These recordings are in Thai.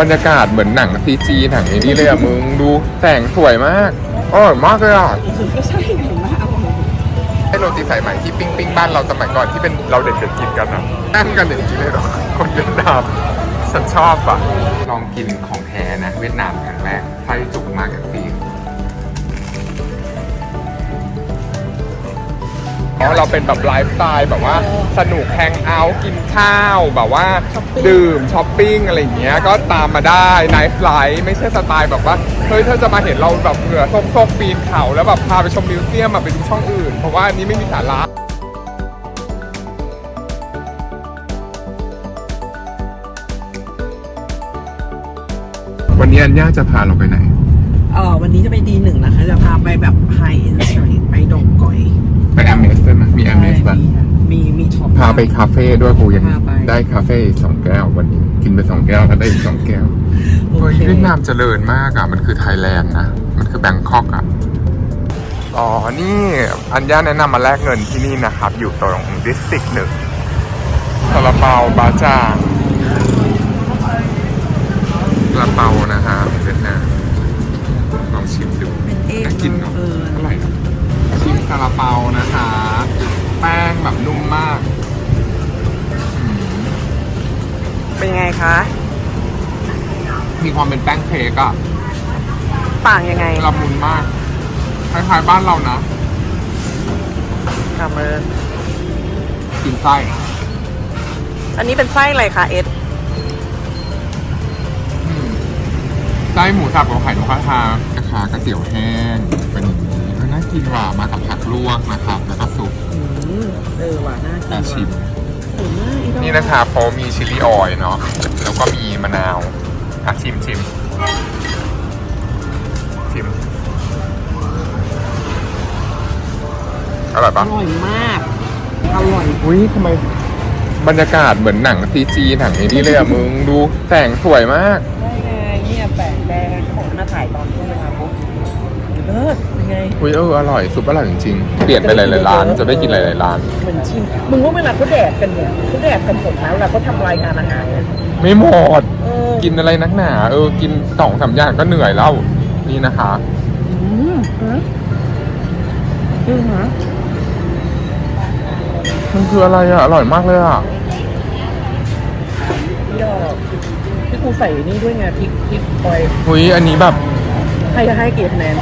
บรรยากาศเหมือนหนังซีจีหนังไอ้นี่เลยอะมึงดูแสงสวยมากอร่อยมากเลยอะก็ใช่เห็นมอร่อยไอโรตีสายไหมที่ปิ้งปิ้งบ้านเราสมัยก่อนที่เป็นเราเด็กๆกินกันอะนั่งกันอย่างนี้เลยเหรอคนเวียดนามฉันชอบอะลองกินของแท้นะเวียดนามครั้งแรกไส้จุกมากอย่า งฟีอ๋อเราเป็นแบบไลฟ์สไตล์แบบว่าสนุกแฮงเอาท์กินข้าวแบบว่าดื่มช้อปปิ้งอะไรอย่างเงี้ยก็ตามมาได้ไนฟ์ไลฟ์ไม่ใช่สไตล์แบบว่าเฮ้ยเธอจะมาเห็นเราแบบเหงื่อซกๆปีนเขาแล้วแบบพาไปชมมิวเซียมมาไปดูช่องอื่น เพราะว่าอันนี้ไม่มีสาระวันนี้อันย่าจะพาเราไปไหนเออวันนี้จะไปดีหนึ่งนะคะ จะพาไปแบบไฮอินสตรีไปดงก่อยไปแอมเมสได้ไหมมีแอมเมสป่ะมีมีช็อปพาไปคาเฟ่ด้วยกูยังพาไปได้คาเฟ่อีกสองแก้ววันนี้ กินไปสองแก้วแล้วได้อีกสองแก้วโอเฮ้ยเคเวียดนามเจริญมากอะ มันคือไทยแลนด์นะ มันคือแบงคอกอะอ๋อ นี่อัญญาแนะนำมาแลกเงินที่นี่นะครับ อยู่ตรงดิสติกหนึ่งซาลาเปาบาจ่างซาลาเปานะฮะเวียดนามลองชิมดู เป็นเอกน่ากินเนอะเอออร่อยนะชิมซาลาเปานะคะ แป้งแบบนุ่มมากอืมเป็นไงคะ มีความเป็นแป้งเค้กอะต่างยังไงละมุนมาก คล้ายๆบ้านเรานะค่ะมือกินไส้ อันนี้เป็นไส้อะไรคะเอสอืมไส้หมูสับกับไข่นกกระทา นะคะก๋วยเตี๋ยวแห้งเป็นอย่างนี้เออน่ากินว่ะมากับผักลวกนะครับ แล้วก็ซุปเออว่ะน่ากินอาว่ะชิมสวยมากอีดอกนี่นะคะเขามีชิลลี่ออยล์เนาะแล้วก็มีมะนาวอะชิมชิมชิมอร่อยอปะร่อยมาก อร่อย อุ้ยทำไม บรรยากาศเหมือนหนังซีจีหนังไอ้นี่เลยอะมึง ดูแสงสวยมากได้ เลิศเป็นไง อุ้ยเอออร่อยซุปอร่อยจริงๆเปลี่ยนไปหลายๆร้านจะได้กินหลายๆร้าน เหมือนชิมมึงว่าเวลาเขาแดดกันเนี่ยเขาแดดกันหมดแล้วเวลาเขาทำรายการอาหารเนี่ยไม่หมด เออกินอะไรนักหนา เออ กินสองสามอย่างก็เหนื่อยแล้ว นี่นะคะ อืมฮะอืมฮะมันคืออะไรอะอร่อยมากเลยอะพี่ดอกพี่กูใส่นี่ด้วยไงพริกพริกปอยอุ้ยอันนี้แบบ ให้ให้กี่คะแนน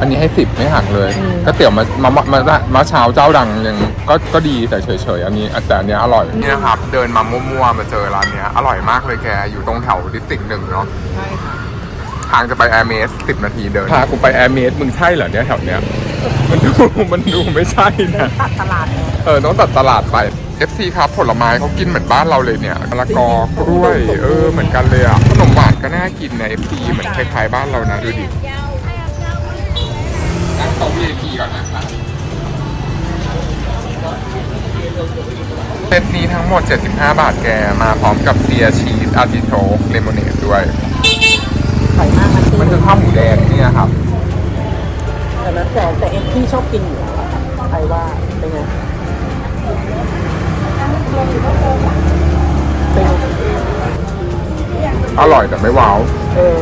อันนี้ให้สิบไม่หักเลยอืมก็เตี๋ยวมามามามามาเช้าเจ้าดังยังก็ก็ดีแต่เฉยๆอันนี้แต่อันเนี้ยอร่อยนี่นะครับเดินมามั่วๆมาเจอร้านเนี้ยอร่อยมากเลยแกอยู่ตรงแถวดิสติกหนึ่งเนาะใช่ค่ะทางจะไปแอร์เมสสิบนาทีเดินพากูไปแอร์เมสมึงใช่เหรอเนี่ยแถวเนี้ยมันดูมันดูไม่ใช่เดินะนตัดตลาดเนอะเออต้องตัดตลาดไป FC ครับผลไม้เขากินเหมือนบ้านเราเลยเนี่ยมะละกอกล้วย เออเหมือนกันเลยอะขนมหวานก็น่ากินนะ FC เหมือนคล้ายๆบ้านเรานะดูดินั่ง โต๊ะ VIP ก่อนนะครับเซตนี้ทั้งหมด 75 บาทแกมาพร้อมกับเซียชีสอาร์ติโชกเลมอนเนดด้วยใส่มากมันมันคือข้าวหมูแดงเนี่ยครับ แต่แล้วแต่แต่เอ็นที่ชอบกินอยู่แล้วอะใครว่าเป็นไงเป็นไงอร่อยแต่ไม่ว้าว เออ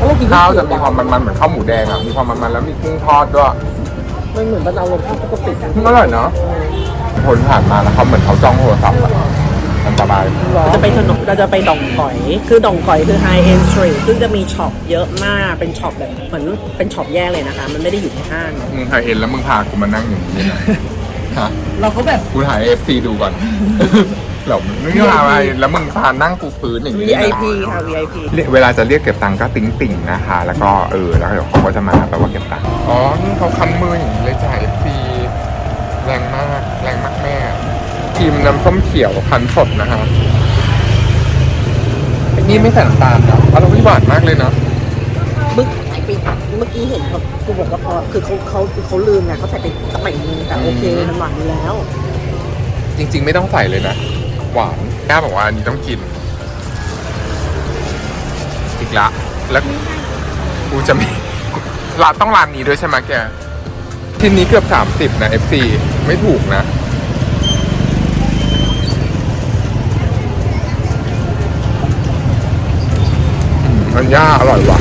ข้าวจะมีความมันๆเหมือนข้าวหมูแดงอะ มีความมันๆแล้วมีกุ้งทอดด้วยมันเหมือนเป็นอารมณ์ข้าวปกติอะอร่อยเนาะคนผ่านมาแล้วเขาเหมือนเขาจ้องโทรศัพท์อะมันสบายเราจะไปถนนเราจะไปดองก่อย คือดองก่อยคือ high end street ซึ่งจะมีช็อปเยอะมากเป็นช็อปแบบเหมือนเป็นช็อปแยกเลยนะคะ มันไม่ได้อยู่ในห้างมึงเคยเห็นแล้วมึงพากูมานั่งอย่างนี้นะฮะเราก็แบบกูถ่ายเอฟซีดูก่อนเหล่ามึงไม่พาอะไรแล้วมึงพานั่งกูพื้นอย่างนี้นะ VIP ค่ะ VIP เรียกเวลาจะเรียกเก็บตังค์ก็ติ๊งติ่งๆนะคะ แล้วก็เออแล้วเดี๋ยวเขาก็จะมาแปลว่าเก็บตังค์อ๋อนี่เขาคันมืออย่างนี้เลยจ่ายเอฟซีแรงมากแรงมากแม่ทีมน้ำส้มเขียวคันสดนะฮะนี่ไม่ใส่น้ำตาลนะอร่อยหวานมากเลยนะเมื่อไปเมื่อกี้เห็นเขากูบอกว่าพอคือเขาเขาเขาลืมไงเขาใส่ไปสักหน่อยนึงแต่โอเคอืมมันหวานอยู่แล้ว จริง ๆ ไม่ต้องใส่เลยนะ หวานย่าบอกว่าอันนี้ต้องกิน อีกละ แล้วกูจะมีร้านต้องร้านนี้ด้วยใช่ไหมแกทีนี้เกือบ30นะ FC ไม่ถูกนะ อันย่าอร่อยว่ะ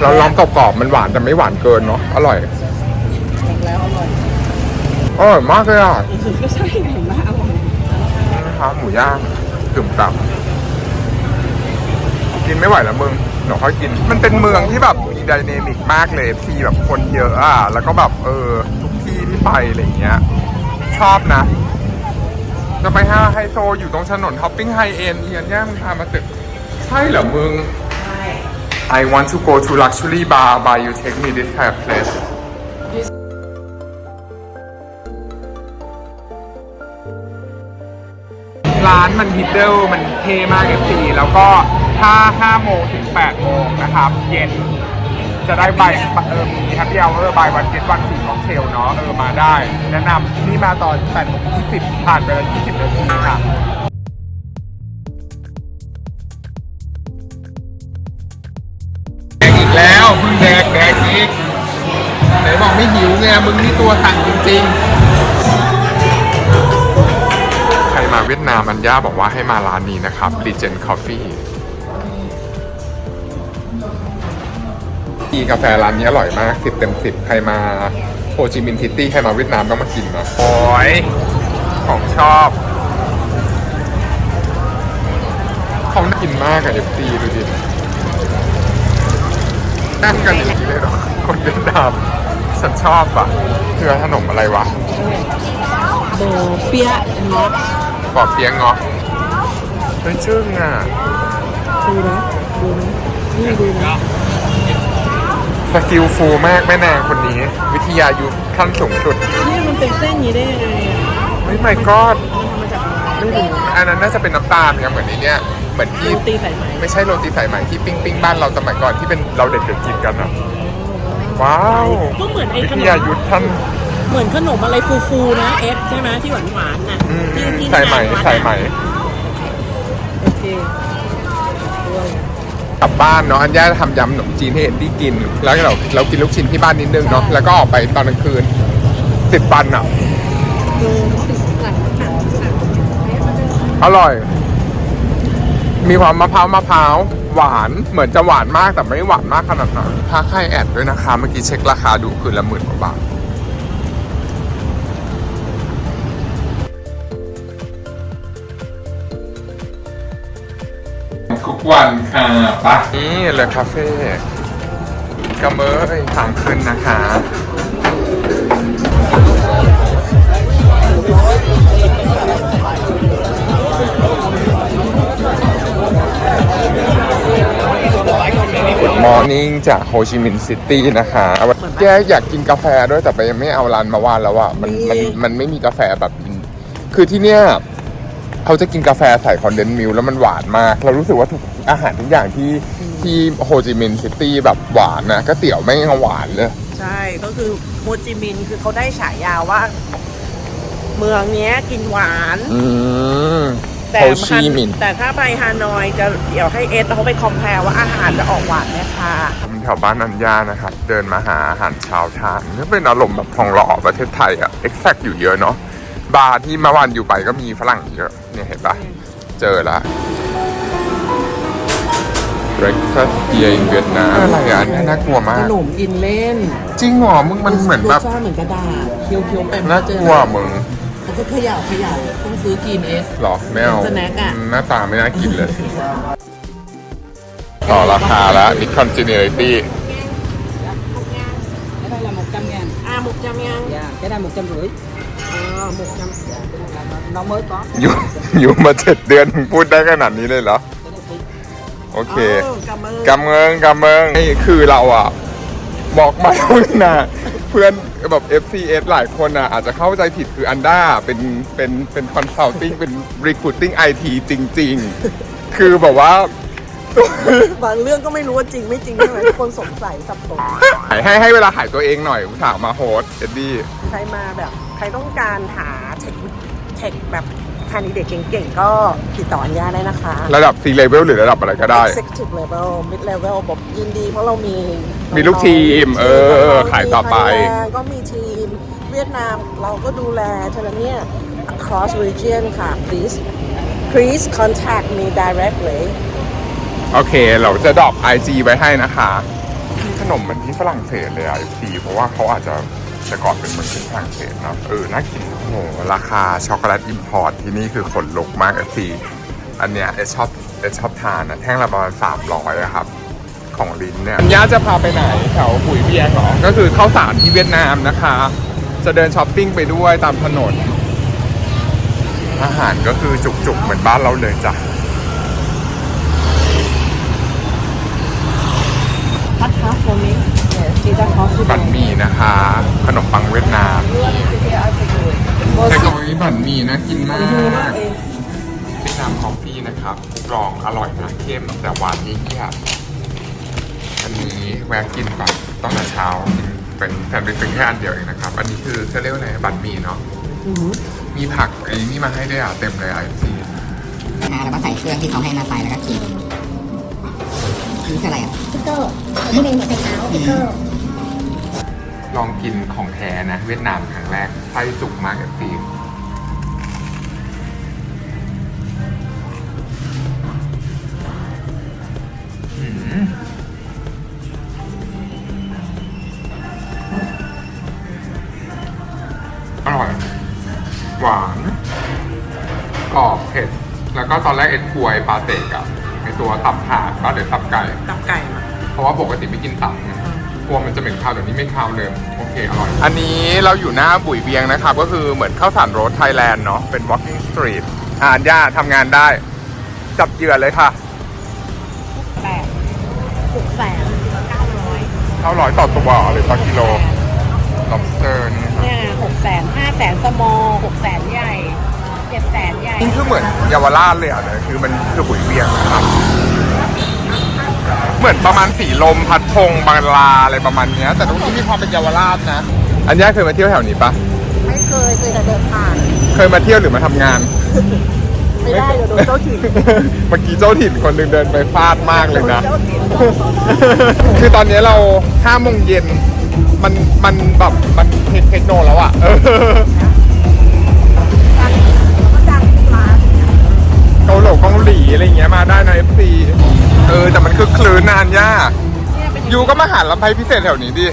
เราลองกรอบๆมันหวานแต่ไม่หวานเกินเนาะอร่อย อร่อยมากเลยอะก็ใช่เห็นไหมอร่อยนะครับหมูย่างกึ่มตับกินไม่ไหวแล้วมึงเดี๋ยวค่อยกิน มันเป็นเมืองที่แบบมีไดนามิกมากเลยที่แบบคนเยอะอะแล้วก็แบบเออทุกที่ที่ไปอะไรอย่างเงี้ย ชอบนะ จะไปห้าไฮโซอยู่ตรงถนนท็อปปิ้งไฮเอ็นเอียนย่างพามาตึก ใช่เหรอมึงใช่ I want to go to luxury bar but you take me this kind of place ร้านมันฮิดเดิลมันเท่มากเลยสีแล้วก็ถ้า5โมงถึง8โมงนะครับ เย็นจะได้ใบเออมีแฮปปี้เอาเออร์บวันเก็ตวันสี่ค็อกเทลเนาะเออมาได้ แนะนำนี่มาตอน8โมง20 ผ่านไปแล้ว20นาทีค่ะแดกอีกแล้วมึงแดกแดกอีกไหนบอกไม่หิวไงมึงนี่ตัวสั่งจริงๆ เวียดนามอันย่าบอกว่าให้มาร้านนี้นะครับ Legend Coffee ทีกาแฟร้านนี้อร่อยมาก10เต็ม10ใครมาโฮจิมินห์ซิตี้ใครมาเวียดนามต้องมากินนะโอ้ยของชอบเขาน่ากินมากอะเอฟซีดูดินั่งกันอย่างนี้เลยเหรอคนเวียดนามฉันชอบอะคือขนมอะไรวะโบเปี๊ยะเนาะ ปอบเปียงเงาะเฮ้ยจึ้งอะดูนะดูนะนี่ดูนะสกิลฟูลมากแม่นางคนนี้ วิทยายุทธขั้นสูงสุด นี่มันเป็นเส้นอย่างนี้ได้ยังไงอะเฮ้ยไม่กอดมันทำมาจากอะไรไม่รู้อันนั้นน่าจะเป็นน้ำตาลเนี่ยเหมือนนี้เนี่ยเหมือนที่โรตีสายไหมไม่ใช่โรตีสายไหมที่ปิ้งปิ้งบ้านเราสมัยก่อนที่เป็นเราเด็กๆกินกันอะว้าวก็เหมือนไอ้วิขทนยามยุทธท่าน เหมือนขนมอะไรฟูๆนะ เอฟใช่ไหมที่หวานหวานๆน่ะอืมที่ที่ใส่ไหมงานวัดอะใส่ไหมโอเคด้วยกลับบ้านเนาะอันย่าทำยำขนมจีนให้เอ็นดี้กิน แล้วเราเรากินลูกชิ้นที่บ้านนิดนึงเนาะแล้วก็ออกไปตอนกลางคืนติดปันอะอร่อย มีความมะพร้าวมะพร้าวหวาน เหมือนจะหวานมากแต่ไม่หวานมากขนาดนั้นถ้าใครแอดด้วยนะคะ เมื่อกี้เช็คราคาดูคืนละหมื่นกว่าบาท วันค่ะปะนี่เลยคาเฟ่กระเมยทางขึ้นนะคะ Good Morning จากโฮชิมินห์ซิตี้นะคะแกอยากกินกาแฟด้วยแต่ไปยังไม่เอาร้านมาวานแล้วอะมันมันมันไม่มีกาแฟแบบ คือที่เนี้ย เขาจะกินกาแฟใส่คอนเดนซ์มิลค์แล้วมันหวานมาก เรารู้สึกว่าทุกอาหารทุกอย่างที่ที่โฮจิมินห์ซิตี้แบบหวานนะก็เตี๋ยวไม่งหวานเลย ใช่ก็คือโฮจิมินห์คือเขาได้ฉายาว่า เมืองเนี้ยกินหวาน อืม แต่โฮชิมินห์ แต่ถ้าไปฮานอยจะเดี๋ยวให้เอสเขาไปคอมเพลว่าอาหารจะออกหวานไหมคะผมแถวบ้านนันยานะครับ เดินมาหาอาหารเช้าทานก็เป็นอารมณ์แบบทองหล่อประเทศไทยอะเอ็กแซกอยู่เยอะเนาะ บาร์ที่เมื่อวานอยู่ไปก็มีฝรั่งเยอะ เนี่ยเห็นปะเจอละ breakfast here in Vietnam อะไรอะอันนี้น่ากลัวขมากนมกินเล่นจริงเหรอมึงมันเหมือนแบบรสชาติเหมือนกระดาษเคี้ยวๆไปน่ากลัวมึงแล้วก็เขย่าเขย่าต้องซื้อกินเอส หรอไม่เอาเป็นสแน็คอะ หน้าตาไม่น่ากินเลย ต่อราคาแล้ว Nikon Generality cái đây là một trăm ngàn อ่าหมกจำยัง dạ cái đây một trăm rưỡi อ่าหมกจำ dạ cái này là nó mới có อยู่ อยู่มาเจ็ดเดือนมึงพูดได้ขนาดนี้เลยเหรอ cái này thì โอเคกำมือกำเงิงกำเงิงนี่คือเราอะ บอกไม่นะ เพื่อนแบบ FCS หลายคนอะ อาจจะเข้าใจผิดคืออันด้าเป็นเป็นเป็นคอนซัลทิงเป็น recruiting IT จริง ๆ คือแบบว่า บางเรื่องก็ไม่รู้ว่าจริงไม่จริงใช่ไหมคนสงสัยสับสนให้ให้ให้เวลาขายตัวเองหน่อยอุตส่าห์มาโฮสเอ็ดดี้ใครมาแบบใค รต้องการหาเทคเทคแบบคานดิเดตเก่งๆ ก็ติดต่ออัญญาได้นะคะ ระดับ C level หรือระดับอะไรก็ได้ executive level mid level บอกยินดีเพราะเรามีมีลูกทีม เออ ขายต่อไปมี Thailand ก็มีทีมเวียดนามเราก็ดูแลฉะนั้นเนี่ย across region ค่ะ please please contact me directly โอเค เราจะดรอป IG ไว้ให้นะคะ ขนมเหมือนที่ฝรั่งเศสเลยอะ FC เพราะว่าเขาอาจจะ แต่ก่อนเป็นเมืองที่ฝรั่งเศสเนาะเออน่ากินโอ้โหราคาช็อกโกแลตอิมพอร์ตที่นี่คือขนลุกมาก FC อันเนี้ยเอชชอบเอชชอบทานนะแท่งละประมาณ300อะครับ ของลิ้นเนี่ยย่าจะพาไปไหนแถวปุ๋ยเบียงเหรอ ก็คือเข้าสารที่เวียดนามนะคะ จะเดินช้อปปิ้งไปด้วยตามถนน อาหารก็คือจุกๆ เหมือนบ้านเราเลยจ้ะ Hot half for me yes is that possible บันหมี่นะคะ ขนมปังเวียดนามแต่กอยบันหมี่นะกินมากเวียดนามคอฟฟี่นะครับกรองอร่อยนะเข้มแต่หวานเยี่ยๆอันนี้แวะกินก่อนต้องแต่เช้ากินเป็นแซนด์วิชเป็นแค่อันเดียวเองนะครับ อันนี้คือเขาเรียกว่าไงบันหมี่เนาะมีผักไอ้นี่มาให้ด้วยอะเต็มเลยไอซีนะแล้วก็ใส่เครื่องที่เขาให้มาไปแล้วก็กิน นี่คืออะไรอะพิกเกอร์ที่เป็นเป็นเท้าพิกเกอร์ลองกินของแท้นะ เวียดนามครั้งแรกไส้จุกมากไอซีอืมอร่อย หวาน กรอบเผ็ด แล้วก็ตอนแรกเอ็ดกลวยปลาเตกอะใน ตัวตับห่านก็เดี๋ยวตับไก่กับไก่มาเพราะว่าปกติไม่กินตับไงกลัวมันจะเหม็นคาวแต่นี้ไม่คาวเลยโอเคอร่อย อันนี้เราอยู่หน้าบุ๋ยเบียงนะครับ ก็คือเหมือนข้าวสารโรดไทยแลนด์เนาะเป็น walking street อ่านย่าทำงานได้ จับเหยื่อเลยค่ะแปดหกแสนเก้าร้อยเท่าร้อยต่อตัวหรือต่อกิโล lobster นี่ครับเนี่ยหกแสนห้าแสนสมอหกแสนใหญ่เจ็ดแสนใหญ่นี่คือเหมือนเยาวราชเลยอะเนี่ยคือมันคือบุ๋ยเบียงนะครับเหมือนประมาณสีลมพัดพงบางลาอะไรประมาณเนี้ย แต่ตรงนี้มีความเป็นเยาวราชนะ อันย่าเคยมาเที่ยวแถวนี้ปะไม่เคยเคยแต่เดินผ่าน เคยมาเที่ยวหรือมาทำงาน ไม่ได้เดี๋ยวโดนเจ้าถิ่นเมื่อกี้เจ้าถิ่นคนหนึ่งเดินไปฟาดมากเลยนะเจ้าถิ่นคือตอนนี้เราห้าโมงเย็นมันมันแบบมันเทคโนแล้วอะ หลงเกาหลีอะไรอย่างเงี้ยมาได้นะ FC เออแต่มันคือคลื่นนานยากยูก็มาหาลำไพพิเศษแถวนี้ดิ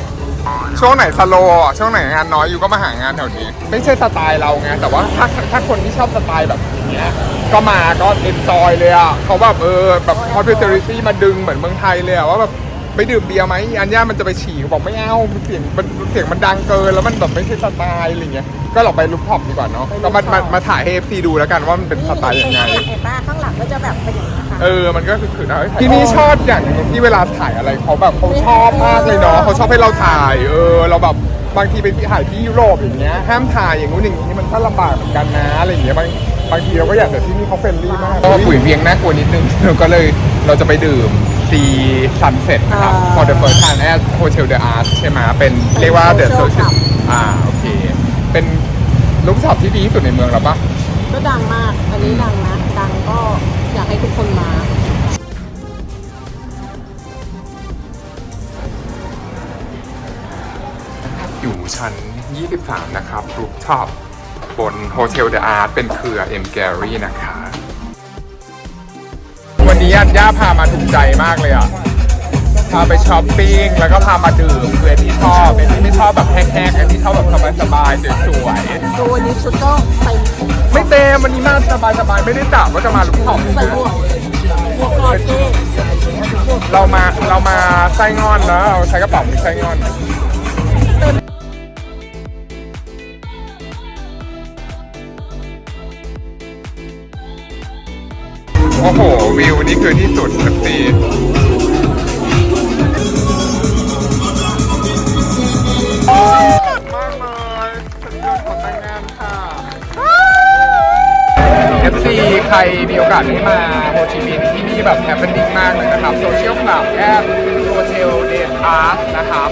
ช่วงไหนสโลว์อะช่วงไหนงานน้อยยูก็มาหางานแถวนี้ ไม่ใช่สไตล์เราไงแต่ว่าถ้าถ้าคนที่ชอบสไตล์แบบเนี้ยก็มาก็เอนจอยเลยอะเขาแบบเออแบบ hospitality มาดึงเหมือนเมืองไทยเลยอะว่าแบบ ไปดื่มเบียร์ไหมอันย่ามันจะไปฉี่บอกไม่เอาเสียงมันเสียงมันดังเกินแล้วมันแบบไม่ใช่สไตล์อะไรเงี้ยก็เราไปรูปท็อปดีกว่าเนาะก็มามามาถ่ายให้ FC ดูแล้วกันว่ามันเป็นสไตล์ยังไง เห็นป่ะข้างหลังก็จะแบบเป็นอย่างนี้นะคะเออ มันก็คือคือนะที่นี่ชอบอย่างหนึ่งที่เวลาถ่ายอะไรเขาแบบเขาชอบมากเลยเนาะเขาชอบให้เราถ่าย เออ เราแบบบางทีไปถ่ายที่ยุโรปอย่างเงี้ยห้ามถ่ายอย่างงู้นอย่างงี้มันก็ลำบากเหมือนกันนะอะไรอย่างเงี้ยบางบางทีเราก็อยากแต่ที่นี่เขาเฟรนลี่มากก็ปุ๋ยเวียงน่ากลัวนิดนึงก็เลยเราจะไปดื่ม ซีซันเซ็ตนะครับ for the first time at Hotel the Art ใช่ไหมเป็นเรียกว่า the social อ่าโอเค เป็นรูปช็อปที่ดีที่สุดในเมืองเราปะ ก็ดังมาก อันนี้ดังนะ ดังก็อยากให้ทุกคนมา อยู่ชั้น 23 นะครับรูปท็อปบนโฮเทลเดอะอาร์ตเป็นเครือเอ็มแกรี่นะคะ วันนี้อันย่าพามาถูกใจมากเลยอะ พาไปช้อปปิ้งแล้วก็พามาดื่มคืออันที่ชอบอันที่ไม่ชอบแบบแห้งๆอันที่ชอบแบบสบายๆสวยตัววันนี้ชุดก็ใส่ๆไม่เต็มวันนี้มาสบายๆไม่ได้จับว่าจะมาลูกท็อปใส่หมวกหมวกกอดเก้เรามาเรามาไส้งอนแล้วเราใช้กระเป๋ามีไส้งอน วิวนี่คือที่สุดสักทีเอมขอแต่งงานค่ะ FC ใครมีโอกาสได้มาโฮจิมินห์ที่นี่แบบแฮปปี้นิ่งมากเลยนะครับโซเชียลคลับแอปโฮเทลเดนอาร์ตนะครับ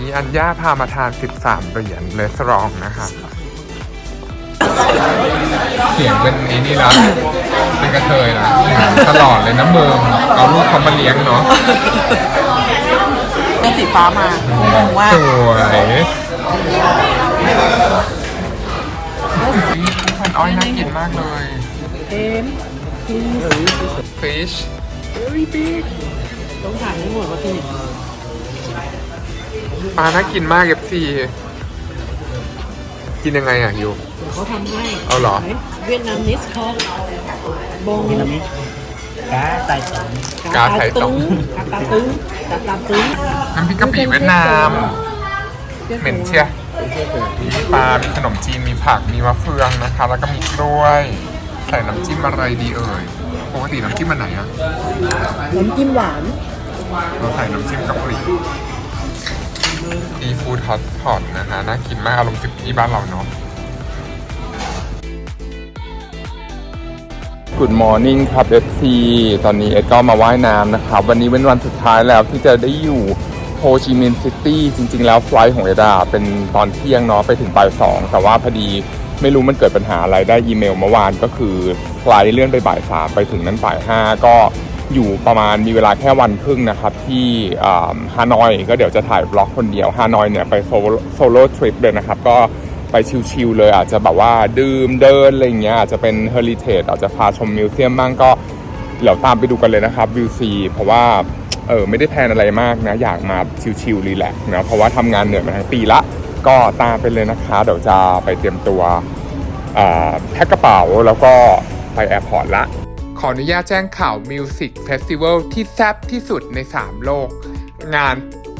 มีอัญญาพามาทาน 13 เหรียญเลสรองนะครับ สียงเป็นไอ้นี่ละเป็นกระเทยละตลอดเลยนะเมืองเอาลูกเขามาเลี้ยงเนาะแม่สีฟ้ามางงว่าสวยพันอ้อยน่ากินมากเลยเต็ม fish very big ต้องถ่ายให้หมดว่าที่นี่ปลาน่ากินมากเอฟซี กินยังไงอะยูเดี๋ยวเขาทำให้เอาเหรอ เวียดนามนิสเขาบง cá tài tử กาไข่ต้ม กาตาตึงกาตาตึงน้ำพริกกะปิเวียดนาม เหม็นเชียมีปลา มีขนมจีน มีผัก มีมะเฟืองนะคะ แล้วก็มีกล้วย ใส่น้ำจิ้มอะไรดีเอ่ย ปกติน้ำจิ้มมันไหนอะน้ำจิ้มหวาน เราใส่น้ำจิ้มกะปิ ดีฟู้ดฮอตพอตนะฮะ น่ากินมาก อารมณ์จุดที่บ้านเราเนาะ Good morning ครับ FC ตอนนี้เอ็ดก็มาว่ายน้ำนะครับ วันนี้เป็นวันสุดท้ายแล้วที่จะได้อยู่โฮจิมินห์ซิตี้จริง ๆ แล้วไฟล์ของเอดาเป็นตอนเที่ยงเนาะไปถึงบ่ายสองแต่ว่าพอดีไม่รู้มันเกิดปัญหาอะไรได้อีเมลเมื่อวานก็คือไฟล์เลื่อนไปบ่ายสามไปถึงนั้นบ่ายห้าก็ อยู่ประมาณมีเวลาแค่วันครึ่งนะครับ ที่ฮานอยก็เดี๋ยวจะถ่ายบล็อกคนเดียวฮานอยเนี่ยไปโซโล่ทริปเลยนะครับ ก็ไปชิลๆเลยอาจจะแบบว่าดื่มเดินอะไรเงี้ยอาจจะเป็นเฮอริเทจอาจจะพาชมมิวเซียมบ้างก็เดี๋ยวตามไปดูกันเลยนะครับวิวซีเพราะว่าเออไม่ได้แพลนอะไรมากนะ อยากมาชิลๆรีแลกซ์นะเพราะว่าทำงานเหนื่อยมาทั้งปีละ ก็ตามไปเลยนะคะเดี๋ยวจะไปเตรียมตัวแพ็คกระเป๋าแล้วก็ไปแอร์พอร์ตละ ขออนุญาตแจ้งข่าว Music Festival ที่แซ่บที่สุดใน 3 โลก งาน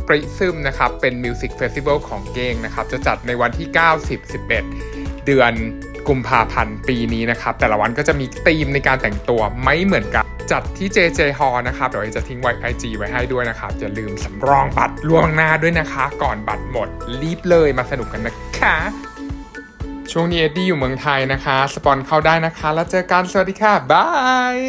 ปริซึมนะครับเป็น Music Festival ของเกงนะครับ จะจัดในวันที่ 9 10 11 เดือนกุมภาพันธ์ปีนี้นะครับ แต่ละวันก็จะมีธีมในการแต่งตัวไม่เหมือนกัน จัดที่ JJ Hall นะครับเดี๋ยวจะทิ้งไว้ IG ไว้ให้ด้วยนะครับ อย่าลืมสำรองบัตรล่วงหน้าด้วยนะคะ ก่อนบัตรหมดรีบเลยมาสนุกกันนะคะ ช่วงนี้เอ็ดดี้อยู่เมืองไทยนะคะ สปอนเข้าได้นะคะ แล้วเจอกัน สวัสดีค่ะ บาย